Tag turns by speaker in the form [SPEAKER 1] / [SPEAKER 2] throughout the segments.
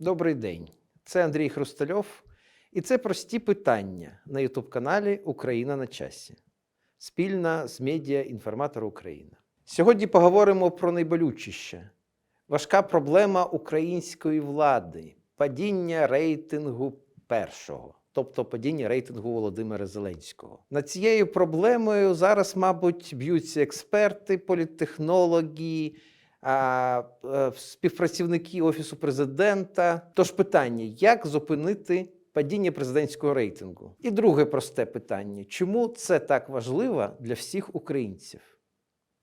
[SPEAKER 1] Добрий день. Це Андрій Хрустальов, і це прості питання на Ютуб-каналі Україна на часі. Спільна з медіа інформатор Україна. Сьогодні поговоримо про найболючіше. Важка проблема української влади падіння рейтингу першого, тобто падіння рейтингу Володимира Зеленського. Над цією проблемою зараз, мабуть, б'ються експерти, е, співпрацівники Офісу президента. Тож питання: як зупинити падіння президентського рейтингу? І друге просте питання: чому це так важливо для всіх українців?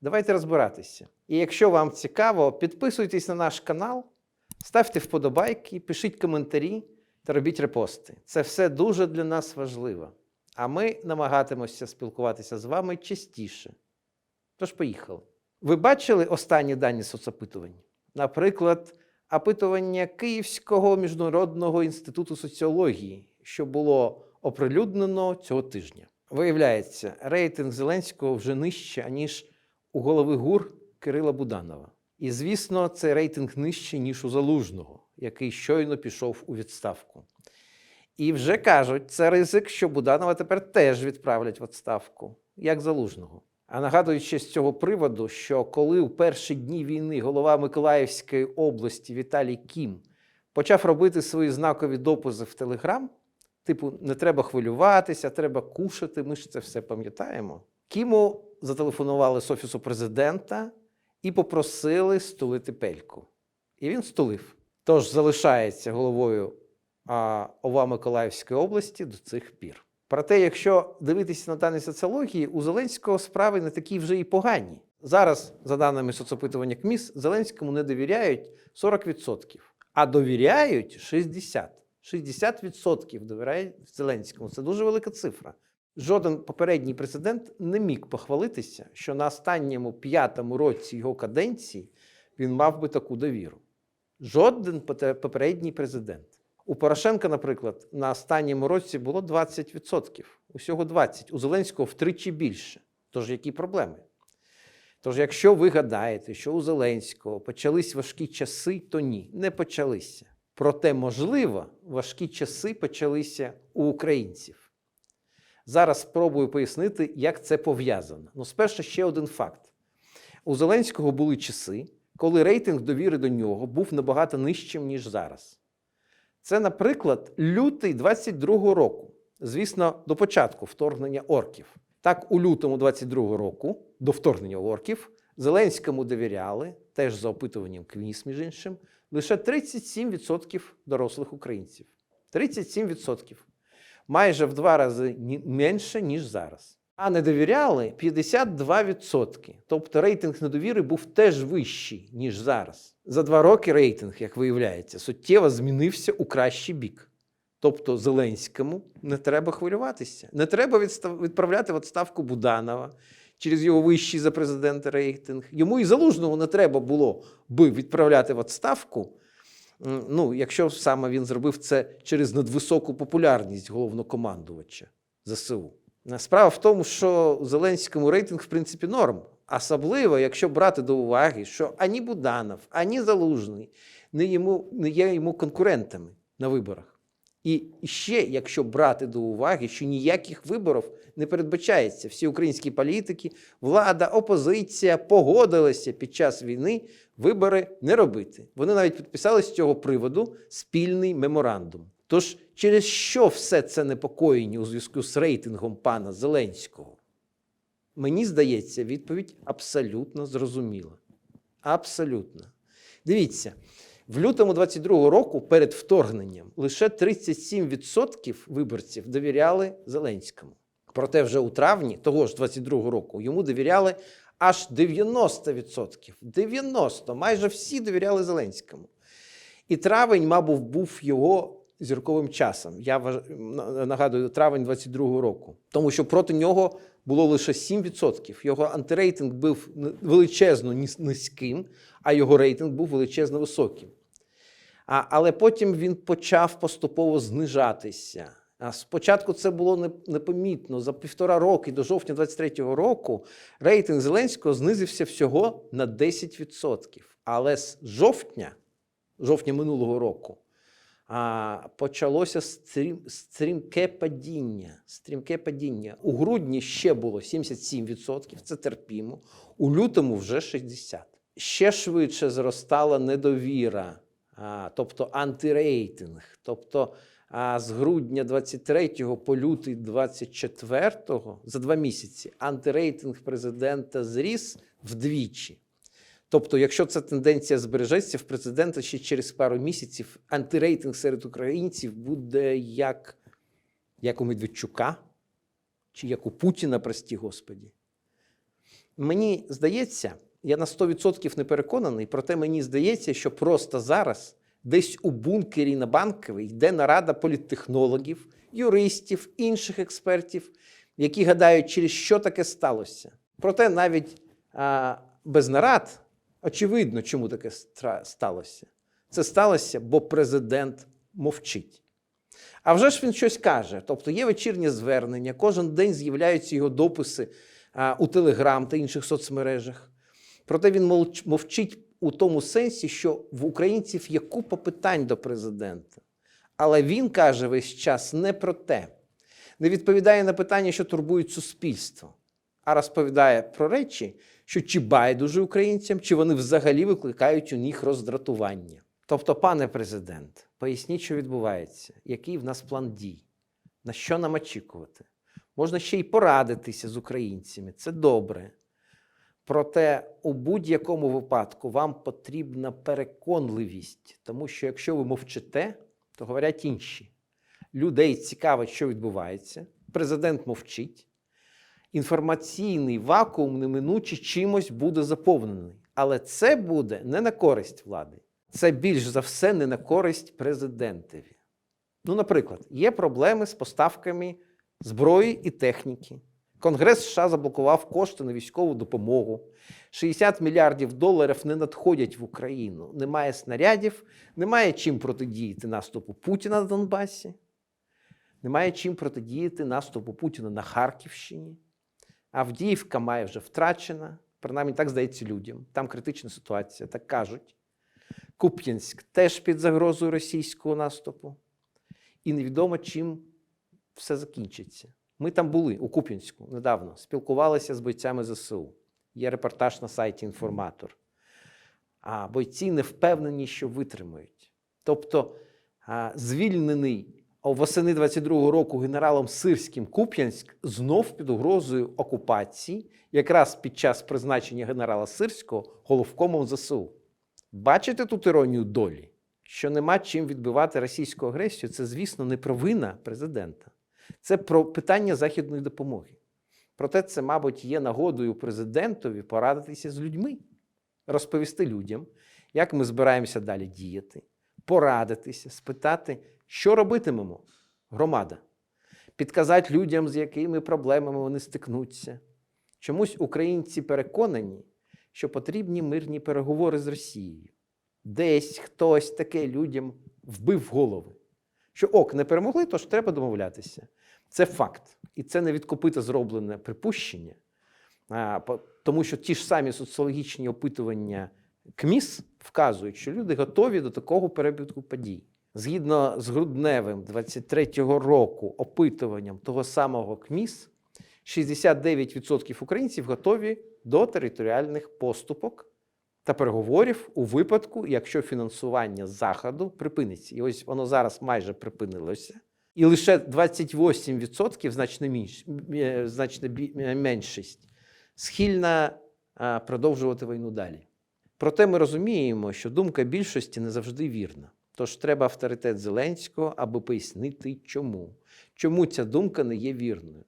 [SPEAKER 1] Давайте розбиратися. І якщо вам цікаво, підписуйтесь на наш канал, ставте вподобайки, пишіть коментарі та робіть репости. Це все дуже для нас важливо. А ми намагатимося спілкуватися з вами частіше. Тож поїхали. Ви бачили останні дані соцопитувань? Наприклад, опитування Київського міжнародного інституту соціології, що було оприлюднено цього тижня. Виявляється, рейтинг Зеленського вже нижче, ніж у голови ГУР Кирила Буданова. І, звісно, цей рейтинг нижче, ніж у Залужного, який щойно пішов у відставку. І вже кажуть, це ризик, що Буданова тепер теж відправлять в відставку, як Залужного. А нагадую ще з цього приводу, що коли у перші дні війни голова Миколаївської області Віталій Кім почав робити свої знакові дописи в Телеграм, типу, не треба хвилюватися, треба кушати, ми ж це все пам'ятаємо. Кіму зателефонували з Офісу президента і попросили стулити пельку. І він стулив. Тож залишається головою ОВА Миколаївської області до цих пір. Проте, якщо дивитися на дані соціології, у Зеленського справи не такі вже і погані. Зараз, за даними соцопитування КМІС, Зеленському не довіряють 40%, а довіряють 60%. 60% довіряють Зеленському. Це дуже велика цифра. Жоден попередній президент не міг похвалитися, що на останньому п'ятому році його каденції він мав би таку довіру. Жоден попередній президент. У Порошенка, наприклад, на останньому році було 20%. Усього 20%. У Зеленського втричі більше. Тож які проблеми? Тож, якщо ви гадаєте, що у Зеленського почались важкі часи, то ні, не почалися. Проте, можливо, важкі часи почалися у українців. Зараз спробую пояснити, як це пов'язано. Ну, спершу ще один факт: у Зеленського були часи, коли рейтинг довіри до нього був набагато нижчим, ніж зараз. Це, наприклад, лютий 22-го року, звісно, до початку вторгнення орків. Так, у лютому 22-го року, до вторгнення орків, Зеленському довіряли, теж за опитуванням КВІС, між іншим, лише 37% дорослих українців. 37%. Майже в два рази менше, ніж зараз. А не довіряли 52%. Тобто рейтинг недовіри був теж вищий, ніж зараз. За два роки рейтинг, як виявляється, суттєво змінився у кращий бік. Тобто Зеленському не треба хвилюватися. Не треба відстав- відправляти в відставку Буданова через його вищий за президента рейтинг. Йому і залужного не треба було би відправляти в відставку. Ну, якщо саме він зробив це через надвисоку популярність головнокомандувача ЗСУ. Справа в тому, що Зеленському рейтинг, в принципі, норм. Особливо, якщо брати до уваги, що ані Буданов, ані Залужний не, йому, не є йому конкурентами на виборах. І ще, якщо брати до уваги, що ніяких виборів не передбачається. Всі українські політики, влада, опозиція погодилися під час війни вибори не робити. Вони навіть підписали з цього приводу спільний меморандум. Тож через що все це непокоєння у зв'язку з рейтингом пана Зеленського? Мені здається, відповідь абсолютно зрозуміла. Абсолютно. Дивіться, в лютому 22-го року перед вторгненням лише 37% виборців довіряли Зеленському. Проте вже у травні того ж 22-го року йому довіряли аж 90%. 90%. Майже всі довіряли Зеленському. І травень, мабуть, був його зірковим часом. Я нагадую, травень 22-го року. Тому що проти нього було лише 7%. Його антирейтинг був величезно низьким, а його рейтинг був величезно високим. А, але потім він почав поступово знижатися. А спочатку це було непомітно. За півтора роки до жовтня 23-го року рейтинг Зеленського знизився всього на 10%. Але з жовтня, жовтня минулого року, а, почалося стрім, стрімке падіння. Стрімке падіння. У грудні ще було 77%, це терпімо. У лютому вже 60%. Ще швидше зростала недовіра, а, тобто антирейтинг. Тобто а з грудня 23 по лютий 24 за два місяці антирейтинг президента зріс вдвічі. Тобто, якщо ця тенденція збережеться, в президента ще через пару місяців антирейтинг серед українців буде як, як у Медведчука чи як у Путіна, прості Господі. Мені здається, я на 100% не переконаний, проте мені здається, що просто зараз десь у бункері на банковій йде нарада політтехнологів, юристів, інших експертів, які гадають, через що таке сталося. Проте навіть а, без нарад очевидно, чому таке сталося. Це сталося, бо президент мовчить. А вже ж він щось каже. Тобто є вечірнє звернення, кожен день з'являються його дописи у Телеграм та інших соцмережах. Проте він мовчить у тому сенсі, що в українців є купа питань до президента. Але він каже весь час не про те, не відповідає на питання, що турбують суспільство, а розповідає про речі, що чи байдуже українцям, чи вони взагалі викликають у них роздратування. Тобто, пане президент, поясніть, що відбувається, який в нас план дій, на що нам очікувати. Можна ще й порадитися з українцями, це добре. Проте у будь-якому випадку вам потрібна переконливість, тому що якщо ви мовчите, то говорять інші. Людей цікавить, що відбувається. Президент мовчить. Інформаційний вакуум неминуче чимось буде заповнений. Але це буде не на користь влади. Це більш за все не на користь президентові. Ну, наприклад, є проблеми з поставками зброї і техніки. Конгрес США заблокував кошти на військову допомогу. 60 мільярдів доларів не надходять в Україну. Немає снарядів, немає чим протидіяти наступу Путіна на Донбасі, немає чим протидіяти наступу Путіна на Харківщині. Авдіївка має вже втрачена, принаймні так здається людям. Там критична ситуація, так кажуть. Куп'янськ теж під загрозою російського наступу. І невідомо, чим все закінчиться. Ми там були у Куп'янську недавно, спілкувалися з бойцями ЗСУ. Є репортаж на сайті Інформатор. А бойці не впевнені, що витримають. Тобто, звільнений восени 22-го року генералом Сирським Куп'янськ знов під угрозою окупації, якраз під час призначення генерала Сирського головкомом ЗСУ. Бачите тут іронію долі? Що нема чим відбивати російську агресію, це, звісно, не провина президента. Це про питання західної допомоги. Проте це, мабуть, є нагодою президентові порадитися з людьми, розповісти людям, як ми збираємося далі діяти, порадитися, спитати, що робитимемо, громада, підказати людям, з якими проблемами вони стикнуться. Чомусь українці переконані, що потрібні мирні переговори з Росією. Десь хтось таке людям вбив голови. Що ок, не перемогли, тож треба домовлятися. Це факт. І це не відкупити зроблене припущення, а, тому що ті ж самі соціологічні опитування КМІС вказують, що люди готові до такого перебігу подій. Згідно з грудневим 23-го року опитуванням того самого КМІС, 69% українців готові до територіальних поступок та переговорів у випадку, якщо фінансування заходу припиниться. І ось воно зараз майже припинилося. І лише 28% значно, менш, е, значно е, меншість схильна продовжувати війну далі. Проте ми розуміємо, що думка більшості не завжди вірна. Тож треба авторитет Зеленського, аби пояснити, чому. Чому ця думка не є вірною.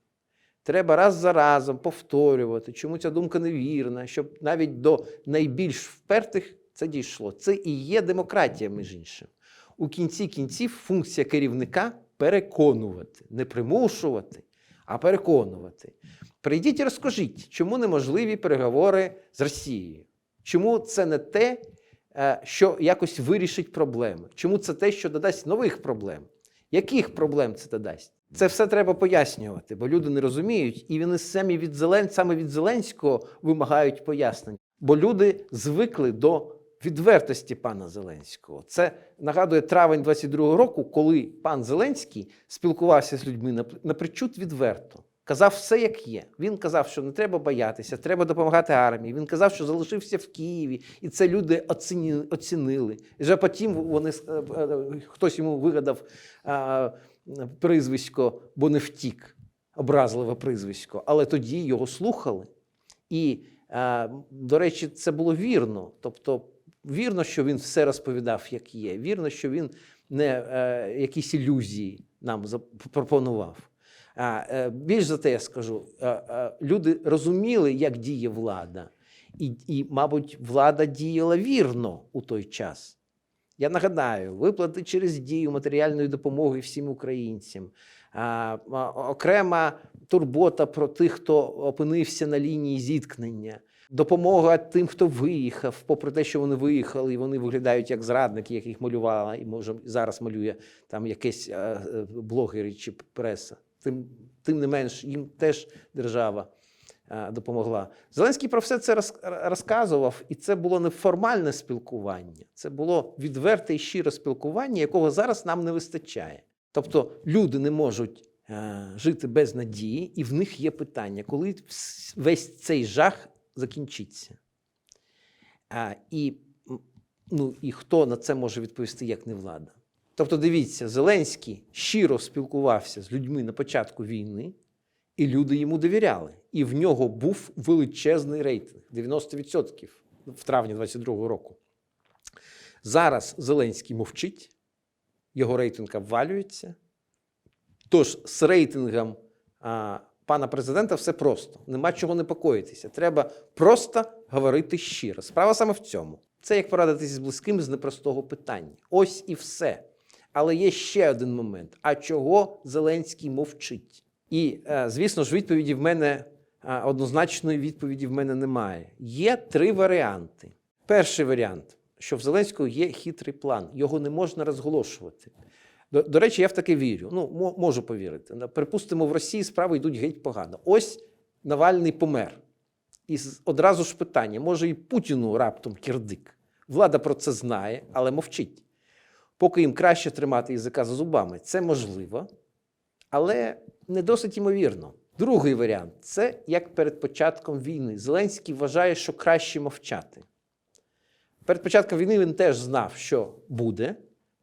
[SPEAKER 1] Треба раз за разом повторювати, чому ця думка невірна, щоб навіть до найбільш впертих це дійшло. Це і є демократія, між іншим. У кінці кінців функція керівника переконувати, не примушувати, а переконувати. Прийдіть і розкажіть, чому неможливі переговори з Росією. Чому це не те, що якось вирішить проблеми? Чому це те, що додасть нових проблем? Яких проблем це додасть? Це все треба пояснювати, бо люди не розуміють, і вони самі від Зелен, саме від Зеленського вимагають пояснень. Бо люди звикли до відвертості пана Зеленського. Це нагадує травень 22-го року, коли пан Зеленський спілкувався з людьми на- напричуд відверто. Казав все, як є. Він казав, що не треба боятися, треба допомагати армії. Він казав, що залишився в Києві, і це люди оцінили. І вже потім вони е, е, хтось йому вигадав прізвисько, бо не втік, образливе прізвисько. Але тоді його слухали. І, до речі, це було вірно. Тобто, вірно, що він все розповідав, як є. Вірно, що він не е, якісь ілюзії нам запропонував. Е, більш за те, я скажу, е, е, люди розуміли, як діє влада, і, і, мабуть, влада діяла вірно у той час. Я нагадаю, виплати через дію матеріальної допомоги всім українцям, окрема турбота про тих, хто опинився на лінії зіткнення, допомога тим, хто виїхав, попри те, що вони виїхали, і вони виглядають як зрадники, яких малювала, і може зараз малює там якесь блогери чи преса. Тим, тим не менш, їм теж держава е, допомогла. Зеленський про все це розказував, і це було не формальне спілкування, це було відверте і щире спілкування, якого зараз нам не вистачає. Тобто люди не можуть е, жити без надії, і в них є питання, коли весь цей жах закінчиться. А, і, ну, і хто на це може відповісти, як не влада? Тобто, дивіться, Зеленський щиро спілкувався з людьми на початку війни, і люди йому довіряли. І в нього був величезний рейтинг 90% в травні 22-го року. Зараз Зеленський мовчить, його рейтинг обвалюється. Тож з рейтингом а, пана президента все просто. Нема чого непокоїтися. Треба просто говорити щиро. Справа саме в цьому. Це як порадитися з близьким з непростого питання. Ось і все. Але є ще один момент: а чого Зеленський мовчить? І, е, звісно ж, відповіді в мене е, однозначної відповіді в мене немає. Є три варіанти. Перший варіант, що в Зеленського є хитрий план, його не можна розголошувати. До, до речі, я в таке вірю. Ну, мо- можу повірити. Припустимо, в Росії справи йдуть геть погано. Ось Навальний помер. І одразу ж питання: може і Путіну раптом кірдик. Влада про це знає, але мовчить. Поки їм краще тримати язика за зубами, це можливо, але не досить ймовірно. Другий варіант це як перед початком війни. Зеленський вважає, що краще мовчати. Перед початком війни він теж знав, що буде,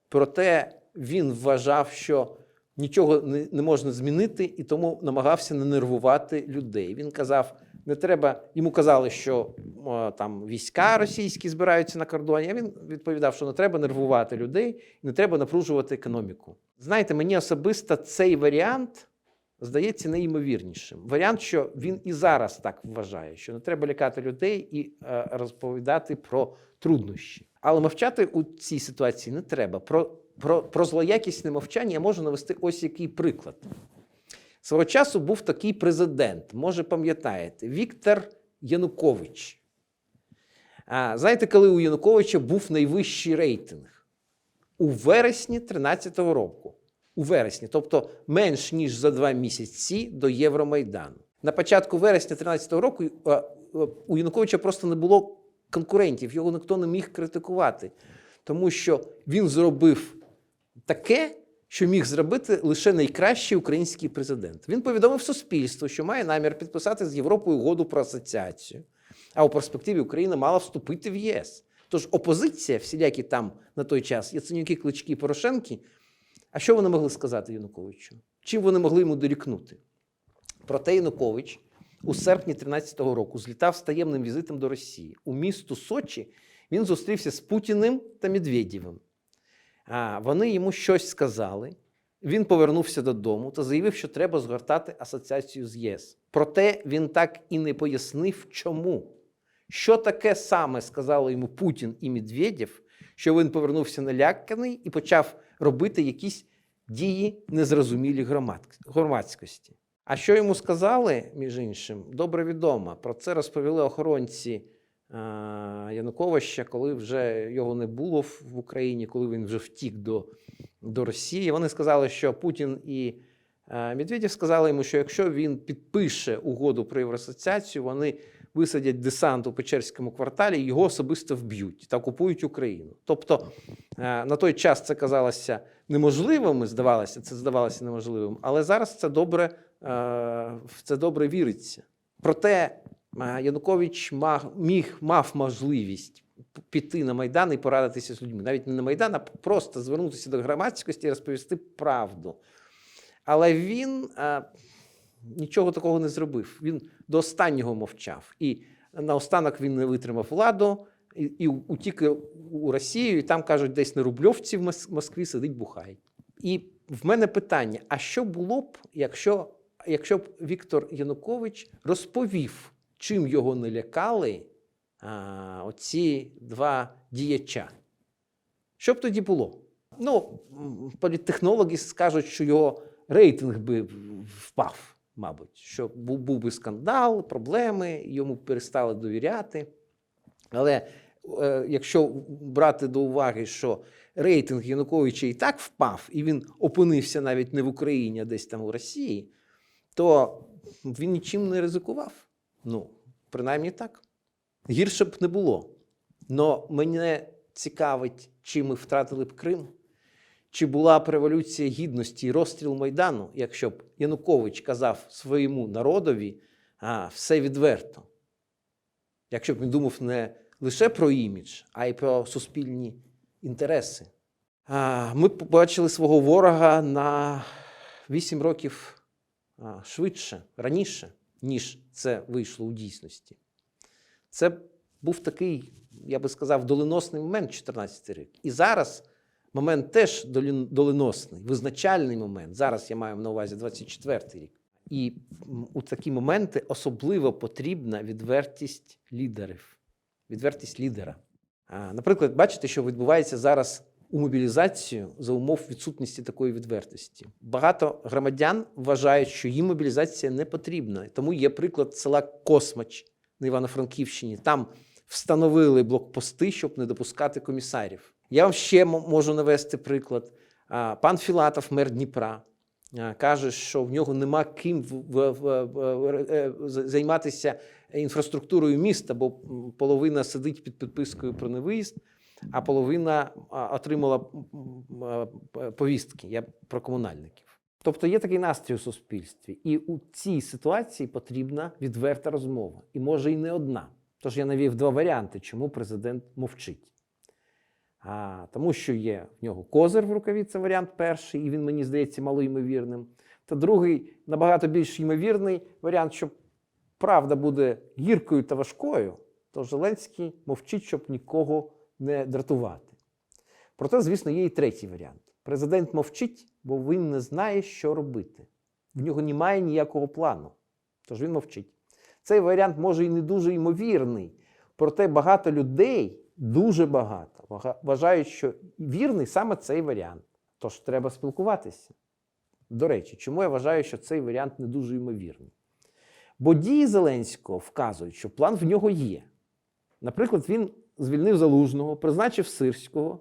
[SPEAKER 1] проте він вважав, що нічого не, можна змінити, і тому намагався не нервувати людей. Він казав, не треба. Йому казали, що о, там війська російські збираються на кордоні. А він відповідав, що не треба нервувати людей, не треба напружувати економіку. Знаєте, мені особисто цей варіант здається найімовірнішим. Варіант, що він і зараз так вважає, що не треба лякати людей і е, розповідати про труднощі. Але мовчати у цій ситуації не треба. Про, про, про злоякісне мовчання я можу навести ось який приклад. Свого часу був такий президент, може пам'ятаєте, Віктор Янукович. А, знаєте, коли у Януковича був найвищий рейтинг? У вересні 2013 року. У вересні, тобто менш ніж за два місяці до Євромайдану. На початку вересня 2013 року е, е, у Януковича просто не було конкурентів, його ніхто не міг критикувати, тому що він зробив таке, що міг зробити лише найкращий український президент. Він повідомив суспільству, що має намір підписати з Європою угоду про асоціацію. А у перспективі Україна мала вступити в ЄС. Тож опозиція, всілякі там на той час, Яценюки, Клички, Порошенки, а що вони могли сказати Януковичу? Чим вони могли йому дорікнути? Проте Янукович у серпні 2013 року злітав з таємним візитом до Росії. У місту Сочі він зустрівся з Путіним та Медведєвим. Вони йому щось сказали. Він повернувся додому та заявив, що треба згортати асоціацію з ЄС. Проте він так і не пояснив, чому. Що таке саме сказали йому Путін і Медведєв, що він повернувся наляканий і почав робити якісь дії незрозумілі громадськості. А що йому сказали, між іншим, добре відомо. Про це розповіли охоронці Януковича, коли вже його не було в Україні, коли він вже втік до, до Росії. Вони сказали, що Путін і а, Медведєв сказали йому, що якщо він підпише угоду про євроасоціацію, вони висадять десант у Печерському кварталі, його особисто вб'ють та окупують Україну. Тобто е, на той час це казалося неможливим, здавалося, це здавалося неможливим, але зараз це добре, е, це добре віриться. Проте е, Янукович мав, міг, мав можливість піти на Майдан і порадитися з людьми. Навіть не на Майдан, а просто звернутися до громадськості і розповісти правду. Але він а, нічого такого не зробив. Він до останнього мовчав. І наостанок він не витримав владу і, і утік у Росію, і там кажуть, десь на Рубльовці в Москві сидить бухай. І в мене питання: а що було б, якщо, якщо б Віктор Янукович розповів, чим його не лякали а, оці два діяча? Що б тоді було? Ну, політтехнологи скажуть, що його рейтинг би впав, мабуть, що був, би скандал, проблеми, йому перестали довіряти. Але е, якщо брати до уваги, що рейтинг Януковича і так впав, і він опинився навіть не в Україні, а десь там у Росії, то він нічим не ризикував. Ну, принаймні так. Гірше б не було. Но мене цікавить, чи ми втратили б Крим, чи була б революція гідності і розстріл Майдану, якщо б Янукович казав своєму народові а, все відверто. Якщо б він думав не лише про імідж, а й про суспільні інтереси. А, ми побачили свого ворога на 8 років швидше, раніше, ніж це вийшло у дійсності. Це був такий, я би сказав, доленосний момент 14 рік. І зараз момент теж доленосний, визначальний момент. Зараз я маю на увазі 24 рік. І у такі моменти особливо потрібна відвертість лідерів, відвертість лідера. Наприклад, бачите, що відбувається зараз у мобілізацію за умов відсутності такої відвертості. Багато громадян вважають, що їм мобілізація не потрібна. Тому є приклад села Космач на Івано-Франківщині. Там встановили блокпости, щоб не допускати комісарів. Я вам ще можу навести приклад. Пан Філатов, мер Дніпра, каже, що в нього нема ким в- е, займатися інфраструктурою міста, бо половина сидить під підпискою про невиїзд, а половина отримала повістки. Я про комунальників. Тобто є такий настрій у суспільстві, і у цій ситуації потрібна відверта розмова, і може і не одна. Тож я навів два варіанти, чому президент мовчить. А, тому що є в нього козир в рукаві, це варіант перший, і він мені здається малоймовірним. Та другий, набагато більш ймовірний варіант, що правда буде гіркою та важкою, то Зеленський мовчить, щоб нікого не дратувати. Проте, звісно, є і третій варіант. Президент мовчить, бо він не знає, що робити. В нього немає ніякого плану. Тож він мовчить. Цей варіант може і не дуже ймовірний, проте багато людей, дуже багато, вважають, що вірний саме цей варіант. Тож треба спілкуватися. До речі, чому я вважаю, що цей варіант не дуже ймовірний? Бо дії Зеленського вказують, що план в нього є. Наприклад, він звільнив Залужного, призначив Сирського,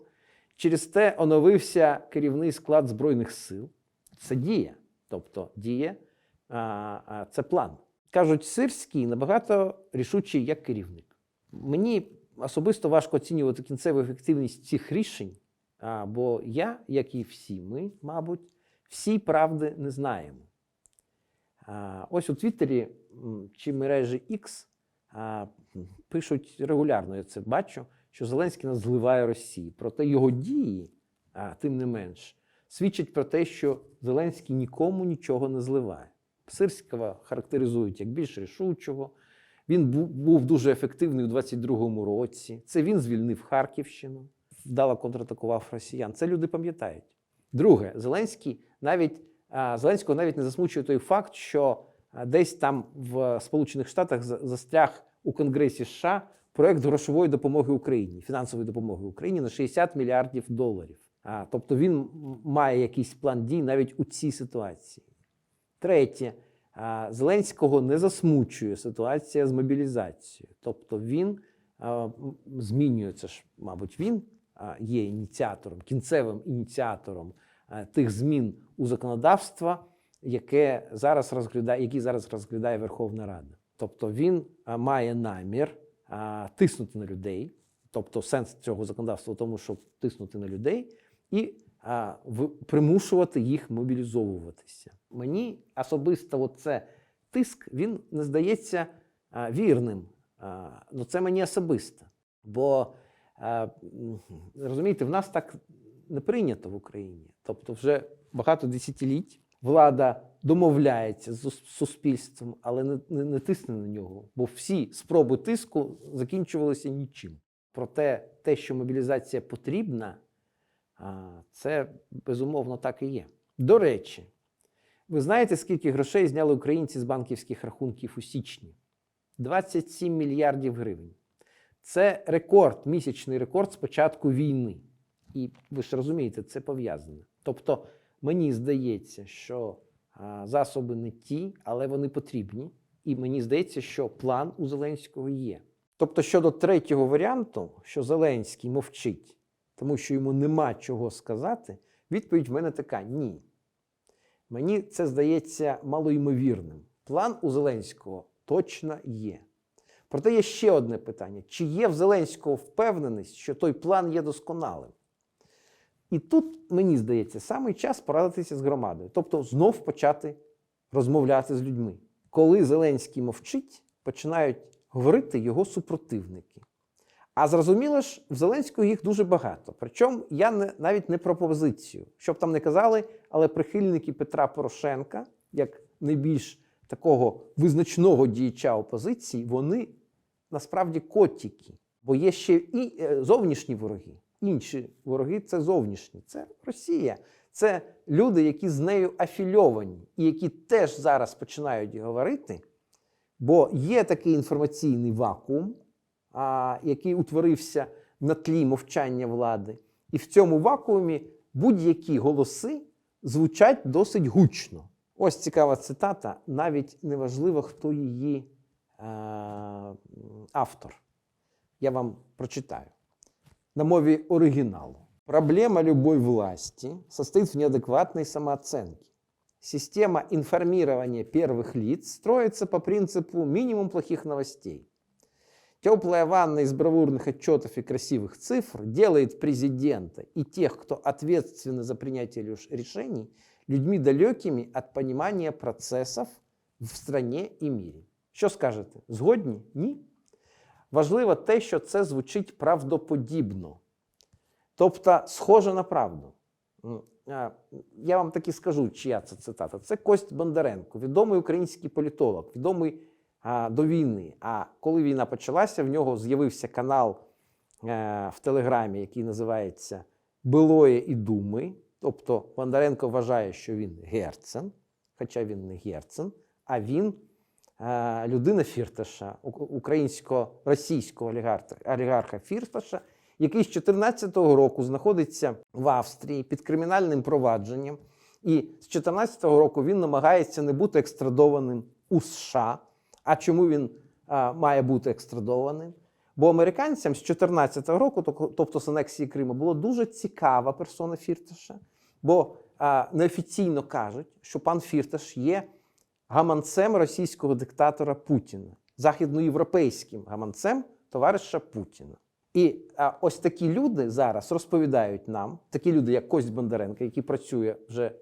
[SPEAKER 1] через те оновився керівний склад Збройних сил. Це дія. Тобто а, це план. Кажуть, Сирський набагато рішучий як керівник. Мені особисто важко оцінювати кінцеву ефективність цих рішень, бо я, як і всі ми, мабуть, всі правди не знаємо. Ось у Твіттері чи мережі X пишуть регулярно, я це бачу, що Зеленський нас зливає Росії. Проте його дії, а, тим не менш, свідчать про те, що Зеленський нікому нічого не зливає. Сирського характеризують як більш рішучого. Він був дуже ефективний у 22-му році. Це він звільнив Харківщину, вдало контратакував росіян. Це люди пам'ятають. Друге, Зеленський навіть Зеленського навіть не засмучує той факт, що десь там в Сполучених Штатах застряг у Конгресі США проект грошової допомоги Україні, фінансової допомоги Україні на 60 мільярдів доларів. А, тобто він має якийсь план дій навіть у цій ситуації. Третє, а, Зеленського не засмучує ситуація з мобілізацією. Тобто він а, м, змінюється ж, мабуть, він а, є ініціатором, кінцевим ініціатором а, тих змін у законодавства, яке зараз розглядає, які зараз розглядає Верховна Рада. Тобто він має намір тиснути на людей, тобто сенс цього законодавства в тому, щоб тиснути на людей і примушувати їх мобілізовуватися. Мені особисто оце тиск він не здається вірним. Ну це мені особисто. Бо розумієте, в нас так не прийнято в Україні. Тобто, вже багато десятиліть влада домовляється з суспільством, але не, не, не тисне на нього. Бо всі спроби тиску закінчувалися нічим. Проте те, що мобілізація потрібна, це безумовно так і є. До речі, ви знаєте, скільки грошей зняли українці з банківських рахунків у січні? 27 мільярдів гривень. Це рекорд, місячний рекорд з початку війни. І ви ж розумієте, це пов'язане. Тобто, мені здається, що засоби не ті, але вони потрібні. І мені здається, що план у Зеленського є. Тобто, щодо третього варіанту, що Зеленський мовчить, тому що йому нема чого сказати, відповідь в мене така: ні. Мені це здається малоймовірним. План у Зеленського точно є. Проте є ще одне питання: чи є в Зеленського впевненість, що той план є досконалим? І тут, мені здається, саме час порадитися з громадою, тобто знов почати розмовляти з людьми. Коли Зеленський мовчить, починають говорити його супротивники. А зрозуміло ж, в Зеленського їх дуже багато. Причому я не, навіть не про позицію, щоб там не казали, але прихильники Петра Порошенка, як найбільш такого визначного діяча опозиції, вони насправді котики. Бо є ще і е, зовнішні вороги. Інші вороги це зовнішні, це Росія. Це люди, які з нею афільовані, і які теж зараз починають говорити. Бо є такий інформаційний вакуум, а, який утворився на тлі мовчання влади. І в цьому вакуумі будь-які голоси звучать досить гучно. Ось цікава цитата, навіть неважливо, хто її е, автор. Я вам прочитаю. На мове оригиналу. Проблема любой власти состоит в неадекватной самооценке. Система информирования первых лиц строится по принципу минимум плохих новостей. Теплая ванна из бравурных отчетов и красивых цифр делает президента и тех, кто ответственны за принятие лиш- решений, людьми далекими от понимания процессов в стране і мірі. Що скажете? Згодні? Ні? Важливо те, що це звучить правдоподібно, тобто схоже на правду. Я вам таки скажу, чия це цитата. Це Кость Бондаренко, відомий український політолог, відомий а, до війни. А коли війна почалася, в нього з'явився канал е, в Телеграмі, який називається Билоє і Думи. Тобто Бондаренко вважає, що він Герцен, хоча він не Герцен, а він людина Фірташа, українсько-російського олігарха, Фірташа, який з 2014 року знаходиться в Австрії під кримінальним провадженням. І з 2014 року він намагається не бути екстрадованим у США. А чому він а, має бути екстрадованим? Бо американцям з 2014 року, тобто з анексії Криму, було дуже цікава персона Фірташа, бо а, неофіційно кажуть, що пан Фірташ є гаманцем російського диктатора Путіна, західноєвропейським гаманцем товариша Путіна. І а, ось такі люди зараз розповідають нам, такі люди, як Кость Бондаренко, який працює вже,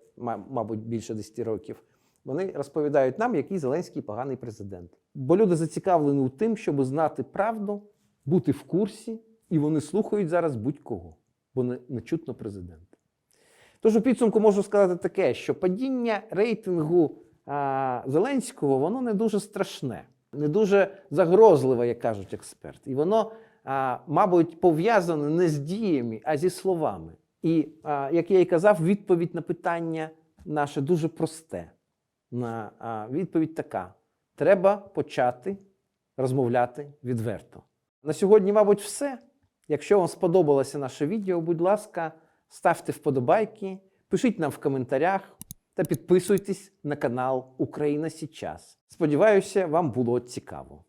[SPEAKER 1] мабуть, більше 10 років, вони розповідають нам, який Зеленський поганий президент. Бо люди зацікавлені у тим, щоб знати правду, бути в курсі, і вони слухають зараз будь-кого, бо не, не чутно президента. Тож у підсумку можу сказати таке, що падіння рейтингу Зеленського воно не дуже страшне, не дуже загрозливе, як кажуть експерти. І воно, мабуть, пов'язане не з діями, а зі словами. І, як я і казав, відповідь на питання наше дуже просте. Відповідь така: треба почати розмовляти відверто. На сьогодні, мабуть, все. Якщо вам сподобалося наше відео, будь ласка, ставте вподобайки, пишіть нам в коментарях та підписуйтесь на канал Україна Січас. Сподіваюся, вам було цікаво.